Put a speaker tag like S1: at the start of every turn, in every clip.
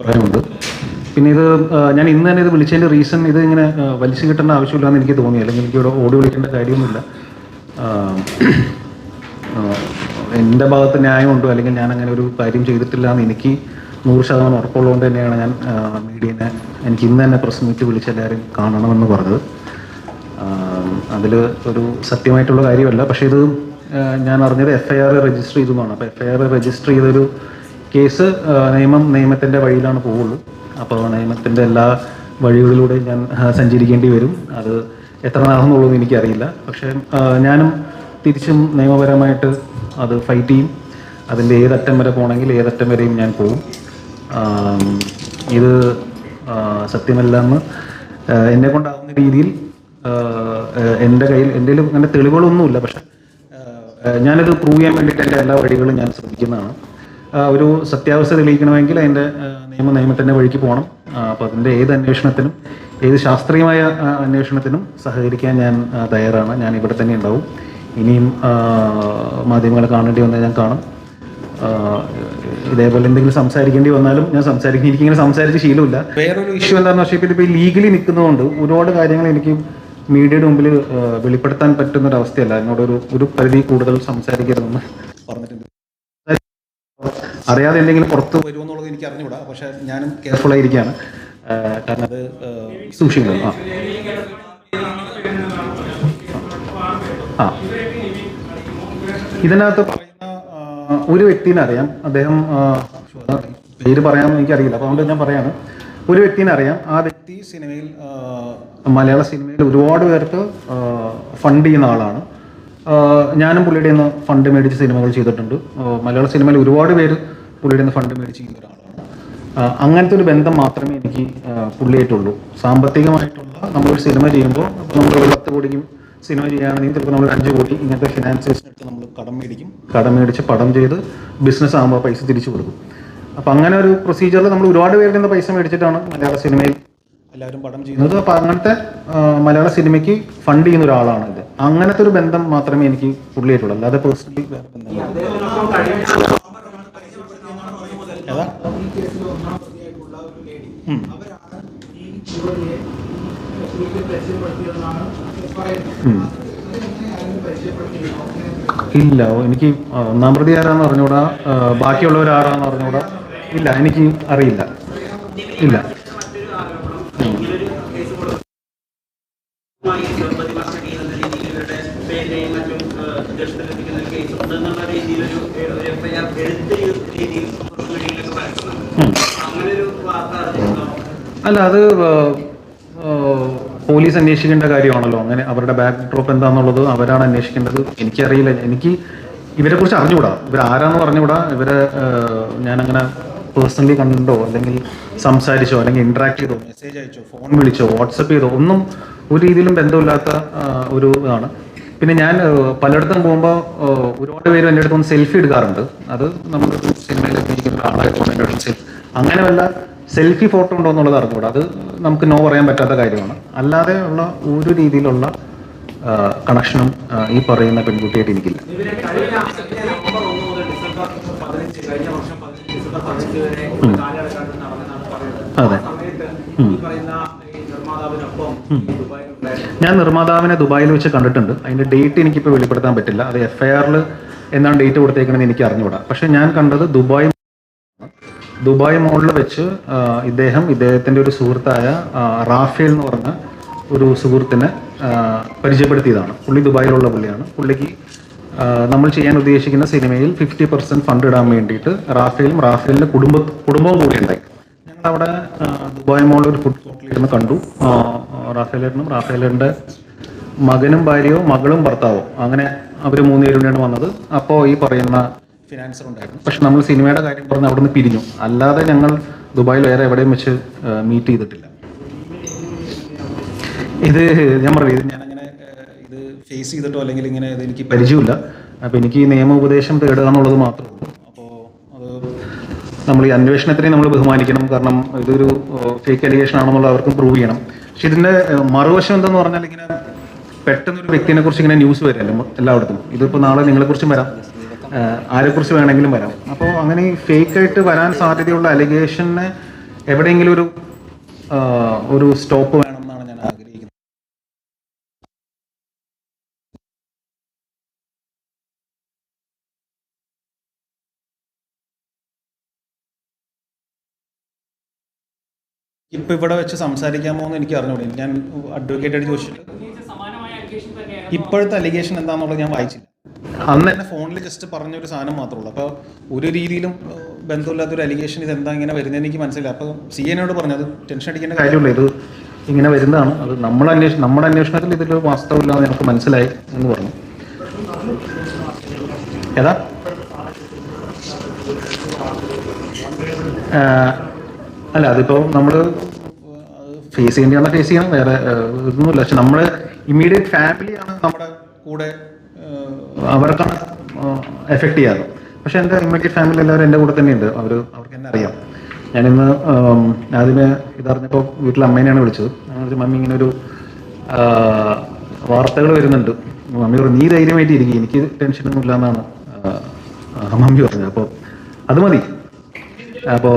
S1: പറയാനുണ്ട് പിന്നെ ഇത് ഞാൻ ഇന്ന് തന്നെ ഇത് വിളിച്ചതിന്റെ റീസൺ ഇത് ഇങ്ങനെ വലിച്ചു കിട്ടേണ്ട ആവശ്യമില്ലാന്ന് എനിക്ക് തോന്നി. അല്ലെങ്കിൽ എനിക്ക് ഇവിടെ ഓടി വിളിക്കേണ്ട കാര്യമൊന്നുമില്ല. എന്റെ ഭാഗത്ത് ന്യായമുണ്ടോ? അല്ലെങ്കിൽ ഞാൻ അങ്ങനെ ഒരു കാര്യം ചെയ്തിട്ടില്ല എന്ന് എനിക്ക് നൂറ് ശതമാനം ഉറപ്പുള്ളതുകൊണ്ട് തന്നെയാണ് ഞാൻ മീഡിയനെ എനിക്ക് ഇന്ന് തന്നെ പ്രസ് മീറ്റ് വിളിച്ച് എല്ലാവരും കാണണമെന്ന് പറഞ്ഞത്. അതിൽ ഒരു സത്യമായിട്ടുള്ള കാര്യമല്ല. പക്ഷേ ഇത് ഞാൻ അറിഞ്ഞത് എഫ് ഐ ആർ രജിസ്റ്റർ ചെയ്തു എന്നാണ് അപ്പോൾ എഫ് ഐ ആർ രജിസ്റ്റർ ചെയ്തൊരു കേസ് നിയമം നിയമത്തിന്റെ വഴിയിലാണ് പോവുള്ളൂ. അപ്പോൾ നിയമത്തിന്റെ എല്ലാ വഴികളിലൂടെയും ഞാൻ സഞ്ചരിക്കേണ്ടി വരും. അത് എത്ര നാളെന്നുള്ളതെന്ന് എനിക്കറിയില്ല. പക്ഷേ ഞാനും തിരിച്ചും നിയമപരമായിട്ട് അത് ഫൈറ്റ് ചെയ്യും. അതിന്റെ ഏതറ്റം വരെ പോകണമെങ്കിൽ ഏതറ്റം വരെയും ഞാൻ പോകും ഇത് സത്യമല്ല സത്യമല്ലെന്ന് എന്നെ കൊണ്ടാവുന്ന രീതിയിൽ എന്റെ കയ്യിൽ എന്റെ അങ്ങനെ തെളിവുകളൊന്നുമില്ല. പക്ഷെ ഞാനത് പ്രൂവ് ചെയ്യാൻ വേണ്ടിയിട്ട് എന്റെ എല്ലാ വഴികളും ഞാൻ ശ്രമിക്കുന്നതാണ് ഒരു സത്യാവസ്ഥ തെളിയിക്കണമെങ്കിൽ അതിന്റെ നിയമ നിയമത്തിന്റെ വഴിക്ക് പോകണം. അപ്പോൾ അതിന്റെ ഏത് അന്വേഷണത്തിനും ഏത് ശാസ്ത്രീയമായ അന്വേഷണത്തിനും സഹകരിക്കാൻ ഞാൻ തയ്യാറാണ്. ഞാൻ ഇവിടെ തന്നെ ഉണ്ടാവും. ഇനിയും മാധ്യമങ്ങളെ കാണേണ്ടി വന്നാൽ ഞാൻ കാണും. ഇതേപോലെ എന്തെങ്കിലും സംസാരിക്കേണ്ടി വന്നാലും ഞാൻ സംസാരിക്കും. എനിക്കിങ്ങനെ സംസാരിച്ച് ശീലമില്ല. വേറൊരു ഇഷ്യൂ എന്താണെന്ന് വെച്ചാൽ ഇപ്പോൾ ഇപ്പോൾ ലീഗലി നിൽക്കുന്നതുകൊണ്ട് ഒരുപാട് കാര്യങ്ങൾ എനിക്ക് മീഡിയയുടെ മുമ്പിൽ വെളിപ്പെടുത്താൻ പറ്റുന്ന ഒരു അവസ്ഥയല്ല എന്നോടൊരു ഒരു പരിധി കൂടുതൽ സംസാരിക്കരുതെന്ന് പറഞ്ഞിട്ടുണ്ട്. അറിയാതെ എന്തെങ്കിലും പുറത്ത് വരുമോ എന്നുള്ളത് എനിക്ക് അറിഞ്ഞുകൂടാ. പക്ഷെ ഞാനും കെയർഫുൾ ആയിരിക്കുകയാണ്. ആ, കാരണം അത് സൂക്ഷിക്കണം. ആ. ഇതിനകത്ത് പറയുന്ന ഒരു വ്യക്തിനെ അറിയാം. അദ്ദേഹം പേര് പറയാമെന്ന് എനിക്കറിയില്ല. അപ്പോൾ അതുകൊണ്ട് ഞാൻ പറയാണ്. ഒരു വ്യക്തിനെ അറിയാം. ആ വ്യക്തി സിനിമയിൽ മലയാള സിനിമയിൽ ഒരുപാട് പേർക്ക് ഫണ്ട് ചെയ്യുന്ന ആളാണ്. ഞാനും പുള്ളിയുടെ നിന്ന് ഫണ്ട് മേടിച്ച് സിനിമകൾ ചെയ്തിട്ടുണ്ട്. മലയാള സിനിമയിൽ ഒരുപാട് പേര് പുള്ളിയുടെ നിന്ന് ഫണ്ട് മേടിച്ച് ചെയ്യുന്ന ഒരാളാണ്. അങ്ങനത്തെ ഒരു ബന്ധം മാത്രമേ എനിക്ക് പുള്ളിയായിട്ടുള്ളൂ. സാമ്പത്തികമായിട്ടുള്ള നമ്മളൊരു സിനിമ ചെയ്യുമ്പോൾ നമ്മൾ ഒരു പത്ത് കോടിക്കും സിനിമ ചെയ്യുകയാണെങ്കിൽ ചിലപ്പോൾ നമ്മൾ അഞ്ച് കോടി ഇങ്ങനത്തെ ഫിനാൻസേഴ്സിനടുത്ത് നമ്മൾ കടം മേടിക്കും. കടം മേടിച്ച് പടം ചെയ്ത് ബിസിനസ് ആകുമ്പോൾ പൈസ തിരിച്ചു കൊടുക്കും. അപ്പം അങ്ങനെ ഒരു പ്രൊസീജിയറിൽ നമ്മൾ ഒരുപാട് പേരുടെ നിന്ന് പൈസ മേടിച്ചിട്ടാണ് മലയാള സിനിമയിൽ എല്ലാവരും പടം ചെയ്യുന്നത് അപ്പം അങ്ങനത്തെ മലയാള സിനിമയ്ക്ക് ഫണ്ട് ചെയ്യുന്ന ഒരാളാണ് ഇത്. അങ്ങനത്തെ ഒരു ബന്ധം മാത്രമേ എനിക്ക് പുള്ളിയായിട്ടുള്ളൂ അല്ലാതെ പേഴ്സണലി വേറെ ബന്ധമില്ല. ഇല്ല എനിക്ക് ഒന്നാം പ്രതി ആരാന്ന് അറിഞ്ഞൂടാ ആ, ബാക്കിയുള്ളവർ ആരാന്ന് അറിഞ്ഞൂടാ. ഇല്ല എനിക്ക് അറിയില്ല. ഇല്ല. അല്ല അത് പോലീസ് അന്വേഷിക്കേണ്ട കാര്യമാണല്ലോ. അങ്ങനെ അവരുടെ ബാക്ക് ഡ്രോപ്പ് എന്താണെന്നുള്ളത് അവരാണ് അന്വേഷിക്കേണ്ടത്. എനിക്കറിയില്ല. എനിക്ക് ഇവരെ കുറിച്ച് അറിഞ്ഞുകൂടാ. ഇവർ ആരാന്ന് പറഞ്ഞുകൂടാ. ഇവരെ ഞാനങ്ങനെ പേഴ്സണലി കണ്ടോ അല്ലെങ്കിൽ സംസാരിച്ചോ? അല്ലെങ്കിൽ ഇന്ററാക്ട് ചെയ്തോ? മെസ്സേജ് അയച്ചോ? ഫോൺ വിളിച്ചോ? വാട്സപ്പ് ചെയ്തോ? ഒന്നും ഒരു രീതിയിലും ബന്ധമില്ലാത്ത ഒരു ഇതാണ്. പിന്നെ ഞാൻ പലയിടത്തും പോകുമ്പോൾ ഒരുപാട് പേര് എന്റെ അടുത്ത് ഒന്ന് സെൽഫി എടുക്കാറുണ്ട്. അത് നമ്മൾ അടുത്ത് സെൽഫി അങ്ങനെ വല്ല സെൽഫി ഫോട്ടോ ഉണ്ടോ എന്നുള്ളത് അറിഞ്ഞുകൂടാ. അത് നമുക്ക് നോ പറയാൻ പറ്റാത്ത കാര്യമാണ്. അല്ലാതെ ഉള്ള ഒരു രീതിയിലുള്ള കണക്ഷനും ഈ പറയുന്ന പെൺകുട്ടിയായിട്ട് എനിക്കില്ല. ഞാൻ നിർമ്മാതാവിനെ ദുബായിൽ വെച്ച് കണ്ടിട്ടുണ്ട്. അതിന്റെ ഡേറ്റ് എനിക്കിപ്പോൾ വെളിപ്പെടുത്താൻ പറ്റില്ല. അത് എഫ് ഐ ആറിൽ എന്നാണ് ഡേറ്റ് കൊടുത്തേക്കണമെന്ന് എനിക്ക് അറിഞ്ഞുകൂടാ. പക്ഷെ ഞാൻ കണ്ടത് ദുബായ് ദുബായ് മോളിൽ വെച്ച് ഇദ്ദേഹം ഇദ്ദേഹത്തിന്റെ ഒരു സുഹൃത്തായ റാഫേൽ എന്ന് പറഞ്ഞ ഒരു സുഹൃത്തിനെ പരിചയപ്പെടുത്തിയതാണ്. പുള്ളി ദുബായിലുള്ള പുള്ളിയാണ്. പുള്ളിക്ക് നമ്മൾ ചെയ്യാൻ ഉദ്ദേശിക്കുന്ന സിനിമയിൽ ഫിഫ്റ്റി പെർസെന്റ് ഫണ്ട് ഇടാൻ വേണ്ടിയിട്ട് റാഫേലും റാഫേലിന്റെ കുടുംബ കുടുംബവും കൂടി ഉണ്ടായി. ഞങ്ങൾ അവിടെ ദുബായ് മോളിൽ ഒരു ഫുഡ് കോർട്ടിൽ ഇരുന്ന് കണ്ടു. റാഫേലേട്ടനും റാഫേലിന്റെ മകനും ഭാര്യയോ മകളും ഭർത്താവോ. അങ്ങനെ അവർ മൂന്നുപേരും കൂടിയാണ് വന്നത്. അപ്പോൾ ഈ പറയുന്ന ഫിനാൻസർ ഉണ്ടായിരുന്നു. പക്ഷെ നമ്മൾ സിനിമയുടെ കാര്യം പറഞ്ഞ് അവിടെ നിന്ന് പിരിഞ്ഞു. അല്ലാതെ ഞങ്ങൾ ദുബായിൽ വേറെ എവിടെയും വെച്ച് മീറ്റ് ചെയ്തിട്ടില്ല. ഇത് ഞാൻ പറയും ഇത് ഞാൻ ഇത് ഫേസ് ചെയ്തിട്ടോ അല്ലെങ്കിൽ ഇങ്ങനെ എനിക്ക് പരിചയമില്ല. അപ്പോൾ എനിക്ക് ഈ നിയമ ഉപദേശം തേടുക എന്നുള്ളത് മാത്രമേ ഉള്ളൂ. അപ്പോൾ അത് നമ്മൾ ഈ അന്വേഷണത്തിനെ നമ്മൾ ബഹുമാനിക്കണം. കാരണം ഇതൊരു ഫേക്ക് അലിഗേഷൻ ആണെന്നുള്ള അവർക്കും പ്രൂവ് ചെയ്യണം. പക്ഷെ ഇതിന്റെ മറുവശം എന്തെന്ന് പറഞ്ഞാൽ ഇങ്ങനെ പെട്ടെന്ന് ഒരു വ്യക്തിനെ കുറിച്ച് ഇങ്ങനെ ന്യൂസ് വരില്ല എല്ലായിടത്തും. ഇതിപ്പോൾ നാളെ നിങ്ങളെക്കുറിച്ചും വരാം. ആരെക്കുറിച്ച് വേണമെങ്കിലും വരാം. അപ്പോൾ അങ്ങനെ ഈ ഫേക്ക് ആയിട്ട് വരാൻ സാധ്യതയുള്ള അലിഗേഷനെ എവിടെയെങ്കിലും ഒരു ഒരു സ്റ്റോപ്പ് വേണം എന്നാണ് ഞാൻ ആഗ്രഹിക്കുന്നത് ഇപ്പൊ ഇവിടെ വെച്ച് സംസാരിക്കാൻ പോകുന്ന എനിക്ക് അറിഞ്ഞൂടി. ഞാൻ അഡ്വക്കേറ്റ് ആയിട്ട് ചോദിച്ചിട്ട് ഇപ്പോഴത്തെ അലിഗേഷൻ എന്താണെന്നുള്ളത് ഞാൻ വായിച്ചില്ല. അന്ന് എന്നെ ഫോണിൽ ജസ്റ്റ് പറഞ്ഞ ഒരു സാധനം മാത്രമേ ഉള്ളൂ അപ്പോൾ ഒരു രീതിയിലും ബന്ധമില്ലാത്ത ഒരു അലിഗേഷൻ ഇത് എന്താ ഇങ്ങനെ വരുന്നത് എനിക്ക് മനസ്സിലായി അപ്പോൾ സി പറഞ്ഞു പറഞ്ഞത് ടെൻഷൻ അടിക്കേണ്ട കാര്യമില്ല. ഇത് ഇങ്ങനെ വരുന്നതാണ്. അത് നമ്മൾ അന്വേഷണം നമ്മുടെ അന്വേഷണത്തിൽ ഇതിൽ വാസ്തവില്ല എനിക്ക് മനസ്സിലായി എന്ന് പറഞ്ഞു. ഏതാ? അല്ല അതിപ്പോൾ നമ്മൾ ഫേസ് ചെയ്യേണ്ടി ഫേസ് ചെയ്യണം വേറെ ഇതൊന്നുമില്ല പക്ഷെ നമ്മൾ ഇമ്മീഡിയറ്റ് ഫാമിലിയാണ് നമ്മുടെ കൂടെ അവർക്ക് അവർക്കാണ് എഫക്റ്റ് ചെയ്യാറ്. പക്ഷെ എന്റെ ഇമ്മീഡിയറ്റ് ഫാമിലി എല്ലാവരും എന്റെ കൂടെ തന്നെയുണ്ട്. അവർ അവർക്ക് എന്നെ അറിയാം. ഞാനിന്ന് ആദ്യമേ ഇതറിഞ്ഞപ്പോൾ വീട്ടിൽ അമ്മേനെയാണ് വിളിച്ചത്. ഞാനൊരു മമ്മി ഇങ്ങനെ ഒരു വാർത്തകൾ വരുന്നുണ്ട്. മമ്മി പറഞ്ഞു നീ ധൈര്യമായിട്ട് ഇരിക്കും. എനിക്ക് ടെൻഷനൊന്നും ഇല്ല എന്നാണ് മമ്മി പറഞ്ഞത്. അപ്പോൾ അത് മതി. അപ്പോൾ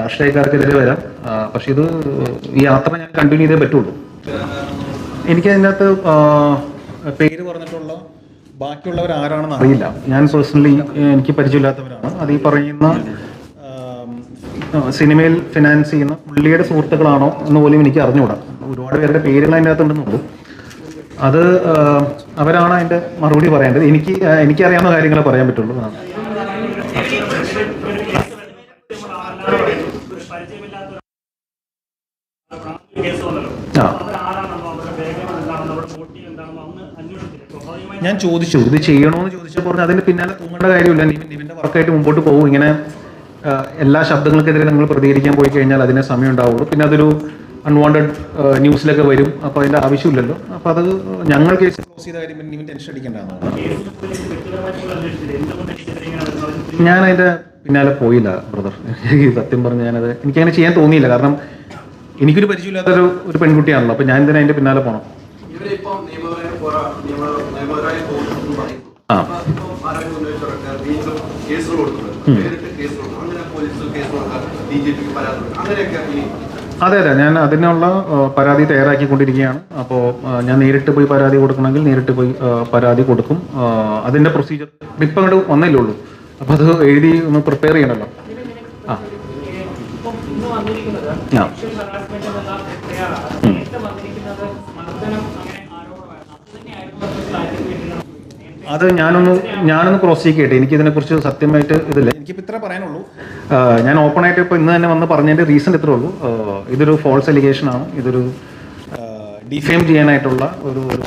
S1: രാഷ്ട്രീയക്കാർക്കെതിരെ വരാം. പക്ഷെ ഇത് ഈ യാത്ര ഞാൻ കണ്ടിന്യൂ ചെയ്തേ പറ്റുള്ളൂ. എനിക്ക് അതിനകത്ത് പേര് പറഞ്ഞിട്ടുള്ള ബാക്കിയുള്ളവർ ആരാണെന്ന് അറിയില്ല. ഞാൻ പേഴ്സണലി എനിക്ക് പരിചയമില്ലാത്തവരാണ്. അത് ഈ പറയുന്ന സിനിമയിൽ ഫിനാൻസ് ചെയ്യുന്ന പുള്ളിയുടെ സുഹൃത്തുക്കളാണോ എന്ന് പോലും എനിക്ക് അറിഞ്ഞുകൂടാ. ഒരുപാട് പേരുടെ പേരുകൾ അതിന്റെ അകത്തുണ്ടെന്നുള്ളൂ അത് അവരാണ് അതിന്റെ മറുപടി പറയേണ്ടത്. എനിക്ക് എനിക്കറിയാവുന്ന കാര്യങ്ങളെ പറയാൻ പറ്റുള്ളൂ. ഞാൻ ചോദിച്ചു ഇത് ചെയ്യണോന്ന് ചോദിച്ചപ്പോൾ പറഞ്ഞു അതിന് പിന്നാലെ തൂങ്ങേണ്ട കാര്യമില്ല. നിവിന്റെ വർക്കായിട്ട് മുമ്പോട്ട് പോകും ഇങ്ങനെ എല്ലാ ശബ്ദങ്ങൾക്കെതിരെ നിങ്ങൾ പ്രതികരിക്കാൻ പോയി കഴിഞ്ഞാൽ അതിന് സമയം ഉണ്ടാവുള്ളൂ. പിന്നെ അതൊരു അൺവാണ്ടഡ് ന്യൂസിലൊക്കെ വരും. അപ്പോൾ അതിന്റെ ആവശ്യമില്ലല്ലോ. അപ്പോൾ അത് ഞങ്ങൾ കേസ് ക്ലോസ് ചെയ്ത കാര്യം ടെൻഷൻ അടിക്കേണ്ടതാണ് ഞാൻ അതിന്റെ പിന്നാലെ പോയില്ല ബ്രദർ. സത്യം പറഞ്ഞ് ഞാനത് എനിക്കങ്ങനെ ചെയ്യാൻ തോന്നിയില്ല. കാരണം എനിക്കൊരു പരിചയമില്ലാത്തൊരു ഒരു പെൺകുട്ടിയാണല്ലോ. അപ്പോൾ ഞാൻ എന്തിനാ അതിന്റെ പിന്നാലെ പോകണം ആ.
S2: അപ്പൊ കേസ് കൊടുക്കും അങ്ങനെ പോലീസ് കേസ് കൊടുക്കാം ഡി ജി പിക്ക് പരാതി അങ്ങനെയൊക്കെ ഇനി
S1: അതെ അതെ. ഞാൻ അതിനുള്ള പരാതി തയ്യാറാക്കിക്കൊണ്ടിരിക്കുകയാണ്. അപ്പോൾ ഞാൻ നേരിട്ട് പോയി പരാതി കൊടുക്കണമെങ്കിൽ നേരിട്ട് പോയി പരാതി കൊടുക്കും. അതിന്റെ പ്രൊസീജിയർ ഇപ്പം അങ്ങോട്ട് വന്നല്ലേ ഉള്ളൂ. അപ്പോൾ അത് എഴുതി ഒന്ന് പ്രിപ്പയർ ചെയ്യണമല്ലോ ആ.
S3: ഞാൻ
S1: ആ.
S3: അത്
S1: ഞാനൊന്ന് ഞാനൊന്ന് ക്രോസ് ചെയ്യട്ടെ? എനിക്ക് ഇതിനെക്കുറിച്ച് സത്യമായിട്ട് ഇതില്ല. എനിക്കിപ്പോൾ ഇത്ര പറയാനുള്ളൂ. ഞാൻ ഓപ്പൺ ആയിട്ട് ഇപ്പോൾ ഇന്ന് തന്നെ വന്ന് പറഞ്ഞതിന്റെ റീസൺ ഇത്രേ ഉള്ളൂ. ഇതൊരു ഫോൾസ് അലിഗേഷൻ ആണ്. ഇതൊരു ഡിഫെയിം ചെയ്യാനായിട്ടുള്ള ഒരു ഒരു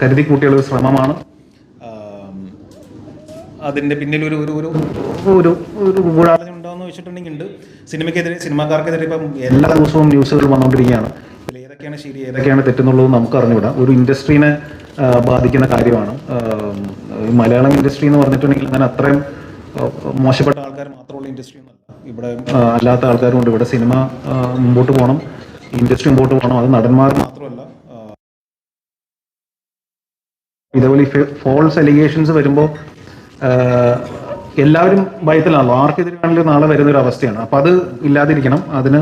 S1: കരുതി കൂട്ടിയുള്ള ഒരു ശ്രമമാണ്. അതിന്റെ അതിന്റെ പിന്നിൽ ഒരു ഒരു ഒരു ഒരു ഒരു ഗൂഢാലോചന ഉണ്ടോയെന്ന് വെച്ചിട്ടുണ്ടെങ്കിൽ ഉണ്ട്. സിനിമയ്ക്കെതിരെ സിനിമാക്കാർക്കെതിരെ ഇപ്പം എല്ലാ ദിവസവും ന്യൂസുകൾ വന്നുകൊണ്ടിരിക്കുകയാണ് ഏതൊക്കെയാണ് ശരി ഏതൊക്കെയാണ് തെറ്റെന്നുള്ളത് നമുക്ക് അറിഞ്ഞുവിടാം ഒരു ഇൻഡസ്ട്രീനെ ബാധിക്കുന്ന കാര്യമാണ്. മലയാളം ഇൻഡസ്ട്രി എന്ന് പറഞ്ഞിട്ടുണ്ടെങ്കിൽ അങ്ങനെ അത്രയും മോശപ്പെട്ട ആൾക്കാർ മാത്രമുള്ള ഇൻഡസ്ട്രി ഒന്നല്ല ഇവിടെ അല്ലാത്ത ആൾക്കാരും ഉണ്ട്. ഇവിടെ സിനിമ മുമ്പോട്ട് പോകണം. ഇൻഡസ്ട്രി മുമ്പോട്ട് പോകണം. അത് നടന്മാർ മാത്രമല്ല ഇതേപോലെ ഫോൾസ് അലിഗേഷൻസ് വരുമ്പോൾ എല്ലാവരും ഭയത്തിലാണല്ലോ. ആർക്കെതിരാണെങ്കിലും നാളെ വരുന്ന ഒരു അവസ്ഥയാണ്. അപ്പം അത് ഇല്ലാതിരിക്കണം. അതിന്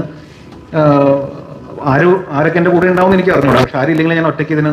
S1: ആരും ആരൊക്കെ എന്റെ കൂടെ ഉണ്ടാവും എന്ന് എനിക്ക് അറിഞ്ഞൂടാ. പക്ഷെ ആരും ഇല്ലെങ്കിൽ ഞാൻ ഒറ്റയ്ക്ക് ഇതിന്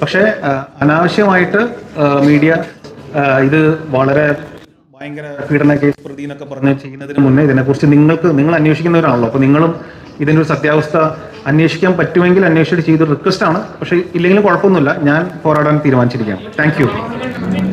S1: പക്ഷേ അനാവശ്യമായിട്ട് മീഡിയ ഇത് വളരെ ഭയങ്കര പീഡന കേസ് പ്രതി എന്നൊക്കെ പറഞ്ഞ് ചെയ്യുന്നതിന് മുന്നേ ഇതിനെക്കുറിച്ച് നിങ്ങൾക്ക് നിങ്ങൾ അന്വേഷിക്കുന്നവരാണല്ലോ. അപ്പോൾ നിങ്ങളും ഇതിന്റെ ഒരു സത്യാവസ്ഥ അന്വേഷിക്കാൻ പറ്റുമെങ്കിൽ അന്വേഷിച്ചിട്ട് ചെയ്തൊരു റിക്വസ്റ്റ് ആണ്. പക്ഷേ ഇല്ലെങ്കിലും കുഴപ്പമൊന്നുമില്ല. ഞാൻ പോരാടാൻ തീരുമാനിച്ചിരിക്കുകയാണ്. താങ്ക്